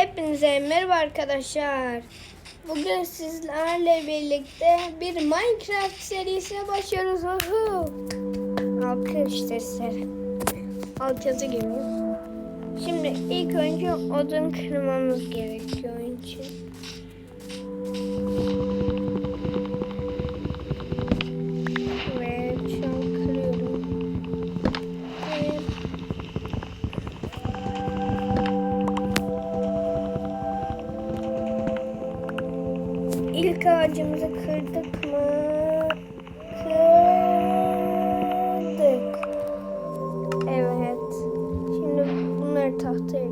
Hepinize merhaba arkadaşlar. Bugün sizlerle birlikte bir Minecraft serisine başlıyoruz. Uhu. Alkış sesleri. Alçatı gibi. Şimdi ilk önce odun kırmamız gerekiyor için.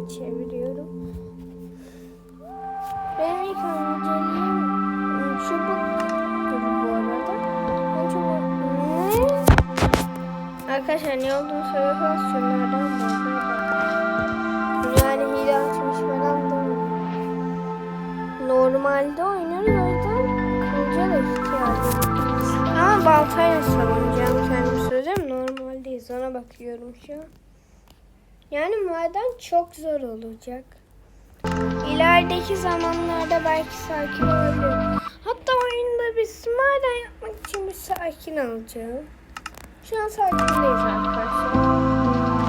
Çeviriyorum. Benim ilk önceliğim çubuktur bu arada. Ben çubuk... Ne? Arkadaşlar ne olduğunu söylüyorsanız şunlardan böyle. Yani hile açmış falan da Normalde oynuyoruz o yüzden kılıca da ihtiyacımız Ama baltayla savunacağım kendimi söyleyeyim. Normaldeyiz ona bakıyorum şu an. Yani maden çok zor olacak. İlerideki zamanlarda belki sakin olabilir. Hatta oyunda biz maden yapmak için bir sakin alacağım. Şu an sakindeyiz arkadaşlar.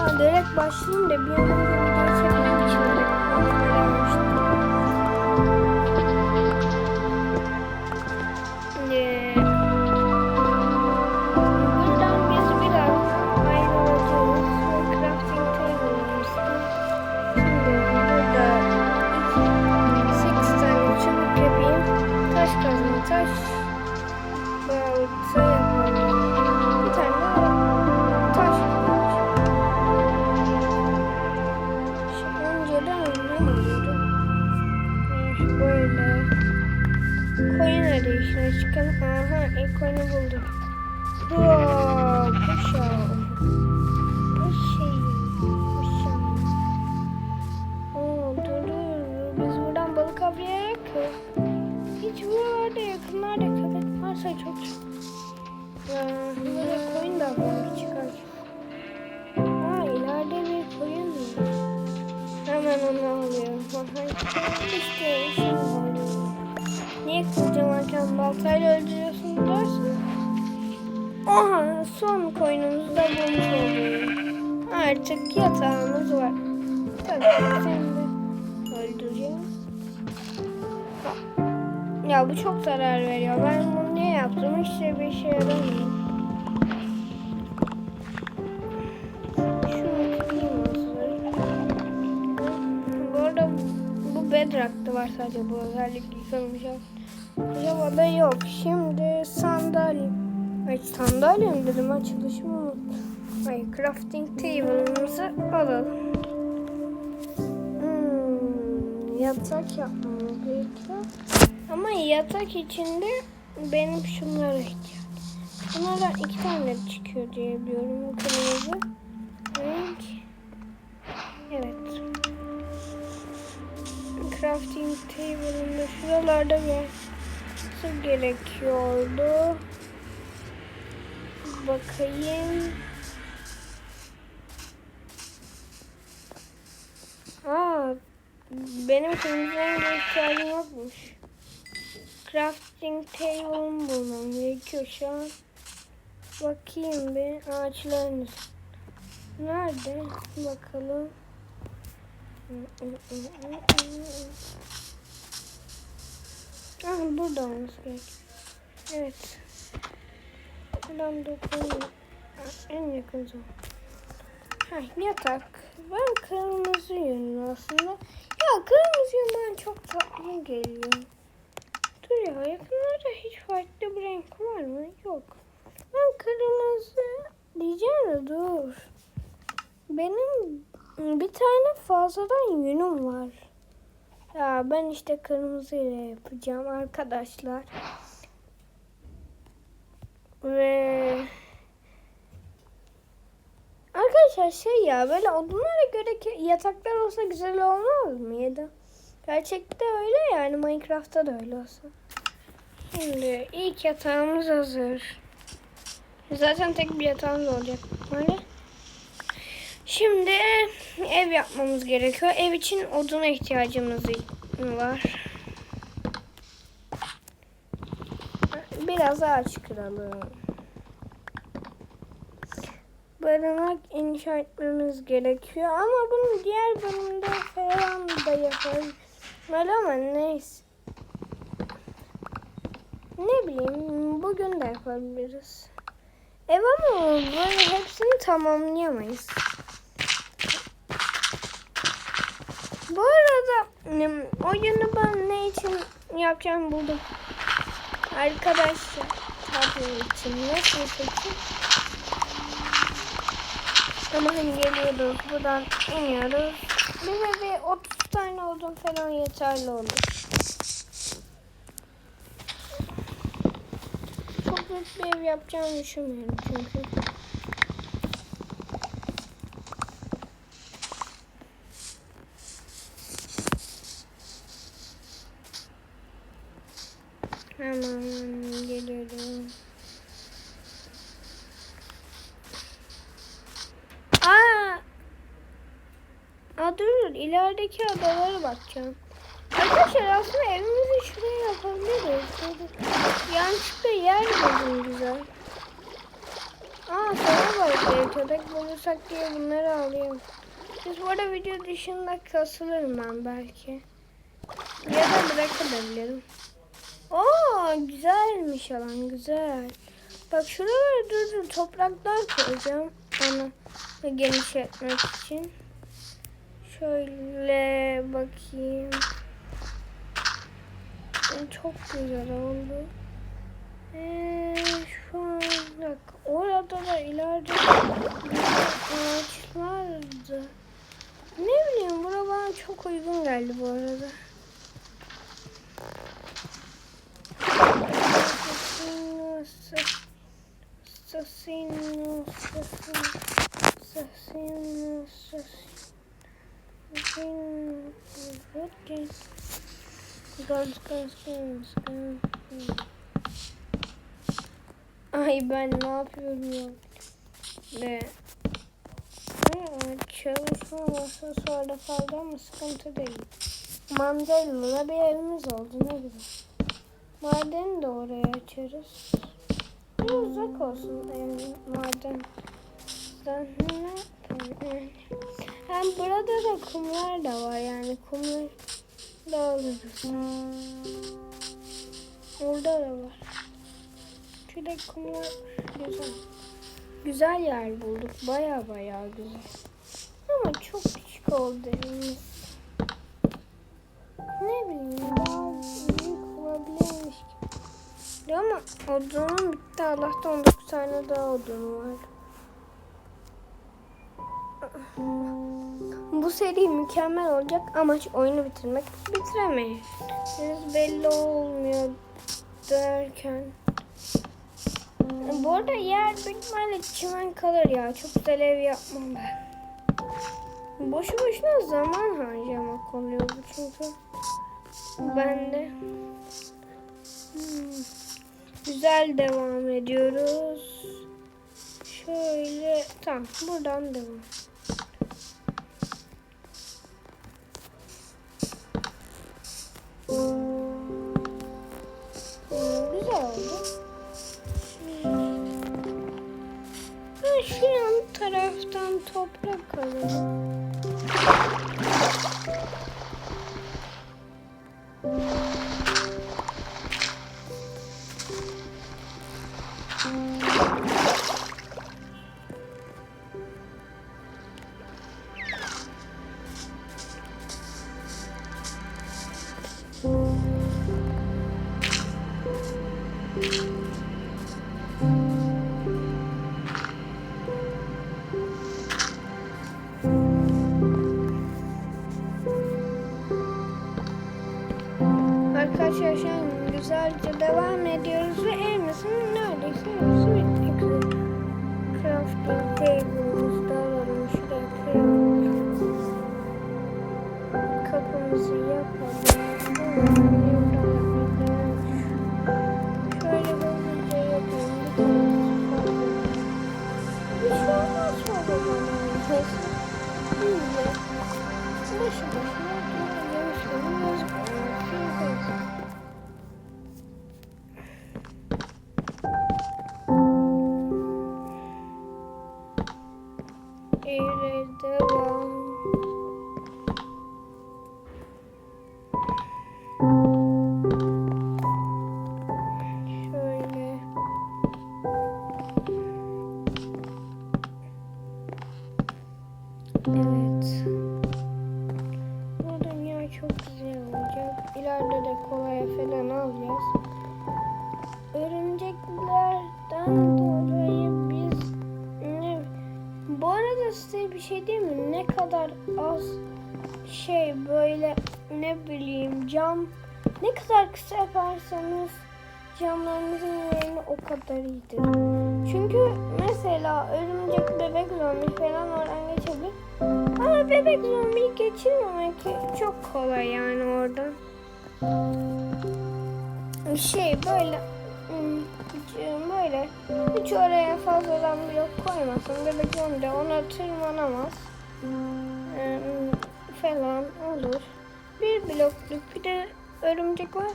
Ya direkt başlayayım da bir an önce video çekmek bulduk. Wow, kuşağı. Bu şey, kuşağı. Oo, dur dur. Biz buradan balık avlayarak hiç buralarda yakınlarda köpek varsa çok Aa, böyle koyun da avlamak çıkar. Aa, ileride bir koyun var. Hemen onu alıyorum. İşte şimdi. Niye kılıcım baltayla öldürüyorsun dersin? Aha son koyunumuzu da bulmuş olduk. Artık yatağımız var. Tabii seni de. Ya bu çok zarar veriyor. Ben bunu niye yaptım? Hiç bir işe yaramıyor. Bedrock'ta var sadece bu özellik yıkılmış. Java'da yok. Şimdi sandalye. Ay sandalyem dedim açılışımı unuttum. Ay crafting table'ımızı alalım. Hmm, yatak yapmamız gerekiyor. Ama yatak içinde benim şunlara ihtiyacım. Bunlardan iki tane çıkıyor diye biliyorum. Kırmızı renk. Evet. Crafting table'ında şuralarda bir su gerekiyordu. Bakayım. Aa, benim kırmızı renge ihtiyacım yokmuş. Crafting table'ımı bulmam gerekiyor şu an. Bakayım bir ağaçların Nerede? Bakalım. Ah burada olması gerek. Evet. Buradan dokunayım. Ah, En yakın zaman. Ha yatak. Ben kırmızı yönlü aslında. Ya kırmızı yön bana çok tatlı geliyor. Dur ya yakınlarda hiç farklı bir renk var mı? Yok. Ben kırmızı diyeceğim de dur. benim bir tane fazladan yünüm var. Ya ben işte kırmızı ile yapacağım arkadaşlar. Ve Arkadaşlar şey ya böyle odunlara göre yataklar olsa güzel olmaz mı ya da gerçekte öyle yani Minecraft'ta da öyle olsa. Şimdi ilk yatağımız hazır. Zaten tek bir yatağımız olacak böyle. Şimdi ev yapmamız gerekiyor. Ev için oduna ihtiyacımız var. Biraz ağaç kıralım. Barınak inşa etmemiz gerekiyor. Ama bunu diğer bölümde falan da yaparız. Öyle ama neyse. Ne bileyim bugün de yapabiliriz. Ev ama böyle hepsini tamamlayamayız. Bu arada oyunu ben ne için yapacağım buldum. Arkadaşlar tabii için nasıl peki? Ama hani geliyoruz buradan iniyoruz. Bize bir 30 tane odun falan yeterli olur. Çok büyük bir ev yapacağımı düşünmüyorum çünkü. Hemen geliyorum. Aa! Aa dur dur ilerideki adalara bakacağım. Arkadaşlar aslında evimizi şuraya yapabiliriz. Yanlışlıkla yer buldum güzel. Aa sana bak köpek bulursak diye bunları alayım. Biz bu arada video dışında kasılırım ben belki. Ya da bırakabilirim. Oo güzelmiş alan güzel. Bak şuralara dur dur topraklar koyacağım. Onu genişletmek için. Şöyle bakayım. Çok güzel oldu. Ee, şu an bak orada da ileride ağaçlardı. Ne bileyim bura bana çok uygun geldi bu arada. Assassino, assassino, assassino, assassino, Ay ben ne yapıyorum ya? Ne? Çalışma masası orada kaldı ama sıkıntı değil. Mandalina bir evimiz oldu ne güzel. Madeni de oraya açarız. Bir uzak olsun evin maden. Hem burada da kumlar da var yani kumlar da alırız. Orada da var. Şöyle kumlar güzel. Güzel yer bulduk. Baya baya güzel. Ama çok küçük oldu. Ne bileyim daha büyük olabilirmiş gibi. Ama odunum bitti. Allah'tan 19 tane daha odun var. Bu seri mükemmel olacak. Amaç oyunu bitirmek. Bitiremeyiz. Henüz belli olmuyor derken. Bu arada yer ihtimalle çimen kalır ya. Çok güzel ev yapmam ben. Boşu boşuna zaman harcamak oluyor bu çünkü. Ben de. Hmm. Güzel devam ediyoruz. Şöyle tamam buradan devam. Güzel oldu. Ha, şu yan taraftan toprak alalım. Kadar iyidir. Çünkü mesela örümcek bebek zombi falan oradan geçebilir. Ama bebek zombiyi geçirmemek çok kolay yani oradan. Şey böyle hmm, böyle hiç oraya fazladan blok koymasın. Bebek zombi de ona tırmanamaz. Ee, falan olur. Bir blokluk bir de örümcek var.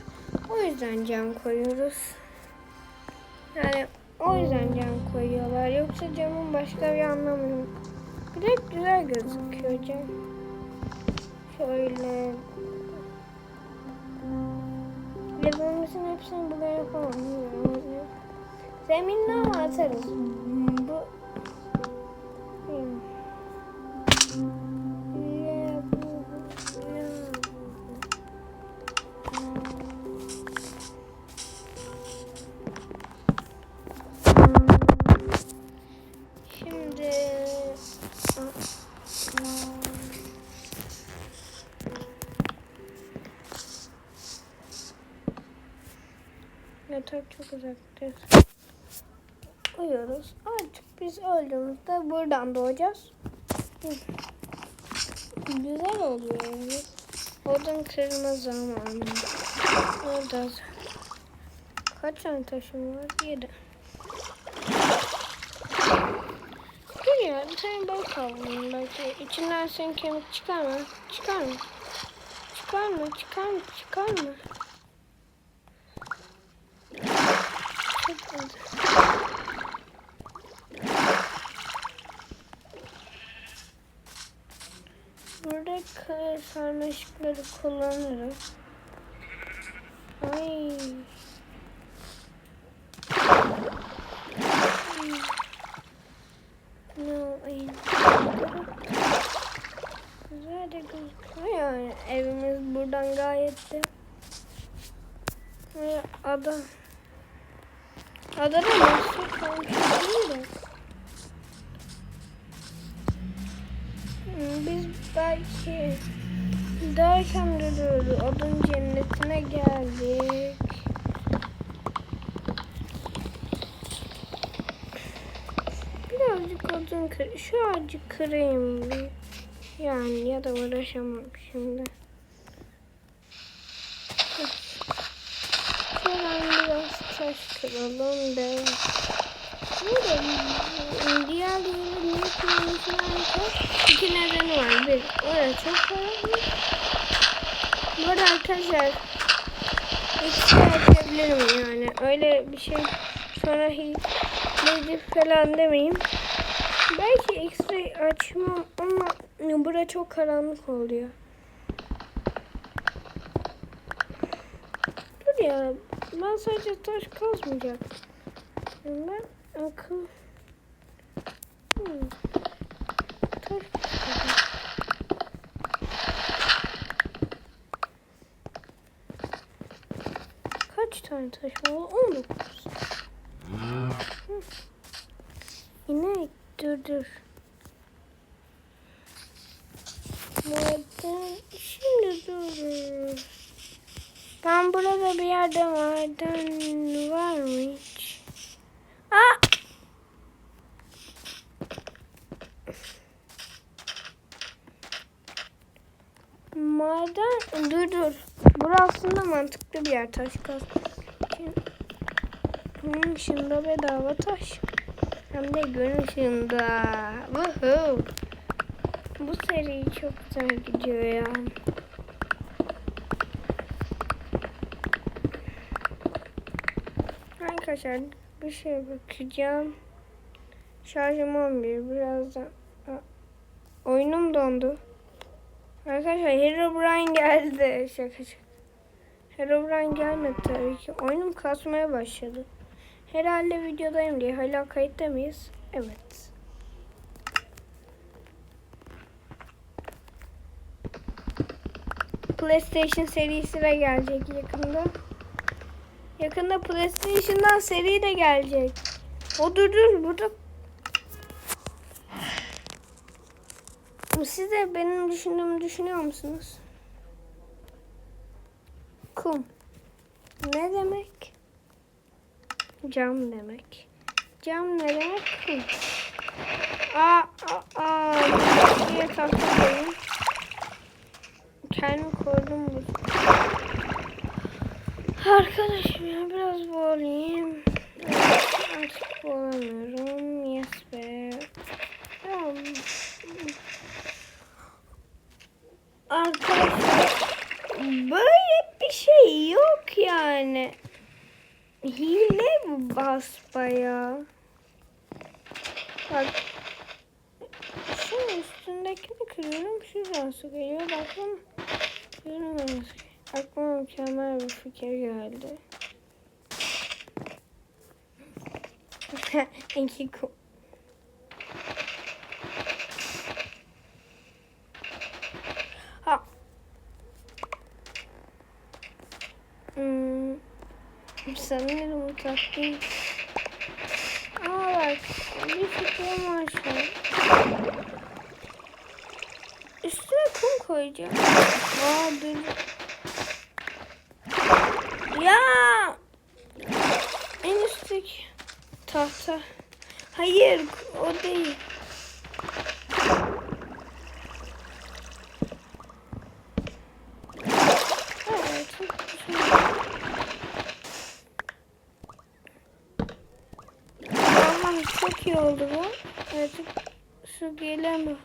O yüzden cam koyuyoruz. Yani o yüzden cam koyuyorlar. Yoksa camın başka bir anlamı yok. Bir de güzel gözüküyor cam. Şöyle. Lego'muzun hepsini buraya yapamam. Zeminden atarız. Bu uzakta. Uyuyoruz. Artık biz öldüğümüzde buradan doğacağız. Güzel oluyor. Odun kırma zamanı. Orada kaç tane taşım var? Yedi. Dur ya bir tane balık kavurayım belki. İçinden senin kemik çıkar mı? Çıkar mı? Çıkar mı? Çıkar mı? Çıkar mı? Çıkmadı. Burada sarmaşıkları kullanırım. Ay. No. Güzel de gözüküyor yani. Evimiz buradan gayet de. Ve ada. Adada nasıl de. Hmm, Biz belki derken de böyle odun cennetine geldik. Birazcık odun kır. Şu ağacı kırayım. Yani ya da uğraşamam şimdi. Şuradan biraz taş kıralım da. Burada diğer yeri niye? İki Bir, orası çok karanlık. Bu arada arkadaşlar ekstra açabilirim yani. Öyle bir şey sonra hileci falan demeyin. Belki ekstra açmam ama bura çok karanlık oluyor. Dur ya ben sadece taş kazmayacağım. Ben akıl Hmm. Taş kazacağım. Kaç tane taş var? 19. Hı. İnek dur dur. Nereden? Şimdi dur. Ben burada bir yerde maden var mı hiç? Aa! Maden dur dur. Burası aslında mantıklı bir yer taş kazmak. Bunun ışığında bedava taş. Hem de gün ışığında. Woohoo. Bu seri çok güzel gidiyor ya. Arkadaşlar bir şey bakacağım. Şarjım 11 birazdan. Oyunum dondu. Arkadaşlar Herobrine geldi. Şaka şaka. Herobrine gelmedi tabii ki. Oyunum kasmaya başladı. Herhalde videodayım diye. Hala kayıtta mıyız? Evet. PlayStation serisi de gelecek yakında. Yakında PlayStation'dan seri de gelecek. O dur dur burada. Siz de benim düşündüğümü düşünüyor musunuz? Kum. Ne demek? Cam demek. Cam ne demek? Aa, aa, aa. Buraya tahta koyayım. Kendim koydum bu. Arkadaşım ya biraz boğulayım. Artık boğulamıyorum. Yes be. Arkadaşlar böyle bir şey yok yani. Hile bu basbaya. Bak. Şu üstündekini kırıyorum. Şuradan su geliyor. Bakın. Görüyorum. Aklıma mükemmel bir fikir geldi. İki ku- Ha. Hmm. Değil. Aa bak. Bir fikrim var şu an. Üstüne kum koyacağım. Aa dur. Ya. En üstteki tahta. Hayır o değil. Evet, çok güzel. Tamam çok iyi oldu bu. Artık su gelemiyor.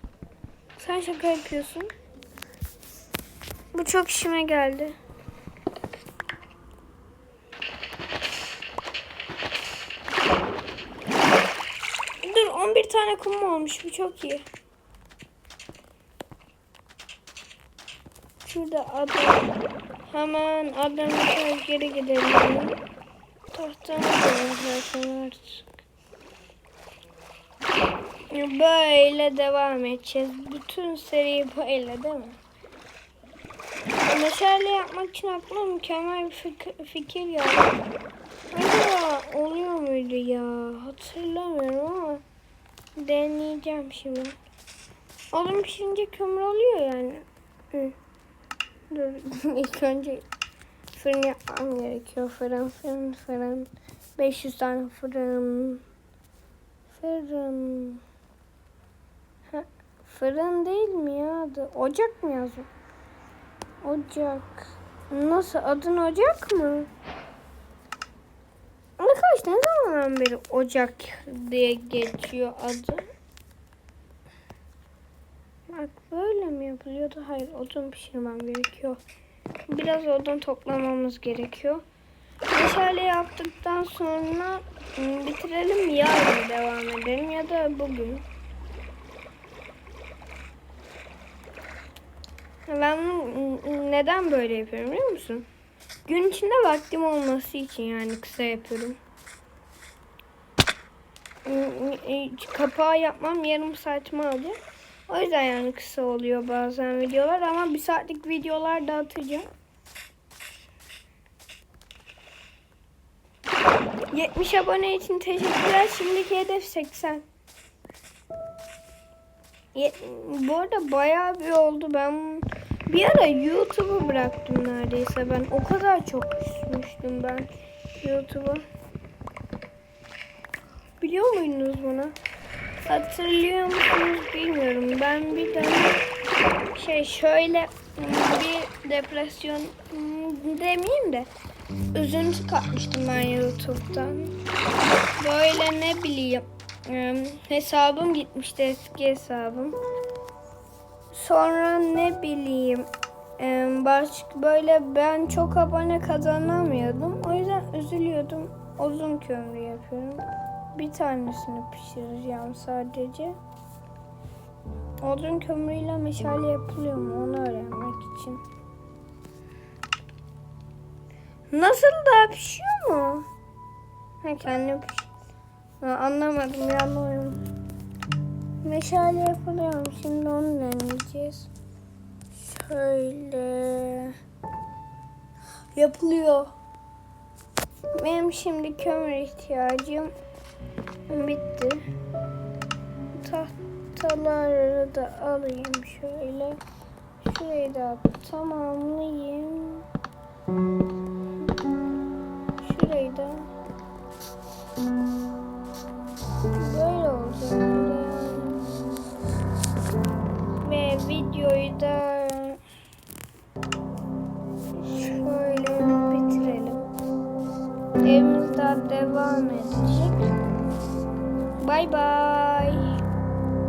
Şaka yapıyorsun. Bu çok işime geldi. Dur 11 tane kum olmuş. Bu çok iyi. Şurada adam. Hemen adamı geri gidelim. Tahtamı koyalım zaten artık. Böyle devam edeceğiz. Bütün seri böyle değil mi? Meşale yapmak için aklıma mükemmel bir fik- fikir geldi. Acaba oluyor muydu ya? Hatırlamıyorum ama deneyeceğim şimdi. Oğlum pişince kömür oluyor yani. Hı. Dur ilk önce fırın yapmam gerekiyor. Fırın, fırın, fırın. 500 tane fırın. Fırın. Fırın değil mi ya? Ocak mı yazıyor? Ocak. Nasıl? Adın Ocak mı? Arkadaş ne zamandan beri Ocak diye geçiyor adı? Bak böyle mi yapılıyordu? Hayır odun pişirmem gerekiyor. Biraz odun toplamamız gerekiyor. Meşale yaptıktan sonra ım, bitirelim yarın devam edelim ya da bugün. Ben neden böyle yapıyorum biliyor musun? Gün içinde vaktim olması için yani kısa yapıyorum. Kapağı yapmam yarım saatimi alacak. O yüzden yani kısa oluyor bazen videolar ama bir saatlik videolar da atacağım. 70 abone için teşekkürler. Şimdiki hedef 80. Ye- Bu arada bayağı bir oldu. Ben Bir ara YouTube'u bıraktım neredeyse ben. O kadar çok küsmüştüm ben YouTube'a. Biliyor muydunuz bunu? Hatırlıyor musunuz bilmiyorum. Ben bir dönem şey şöyle bir depresyon demeyeyim de üzüntü katmıştım ben YouTube'dan. Böyle ne bileyim hesabım gitmişti eski hesabım. Sonra ne bileyim başka böyle ben çok abone kazanamıyordum. O yüzden üzülüyordum. Uzun kömür yapıyorum. Bir tanesini pişireceğim sadece. Odun kömürüyle meşale yapılıyor mu onu öğrenmek için. Nasıl daha pişiyor mu? Ha kendi piş. Ha, anlamadım yanıyorum. Meşale yapılıyor. Şimdi onu deneyeceğiz. Şöyle. Yapılıyor. Benim şimdi kömür ihtiyacım bitti. Tahtaları da alayım şöyle. Şurayı da tamamlayayım. Şurayı da da şöyle bitirelim. Evimiz daha devam edecek. Bay bay.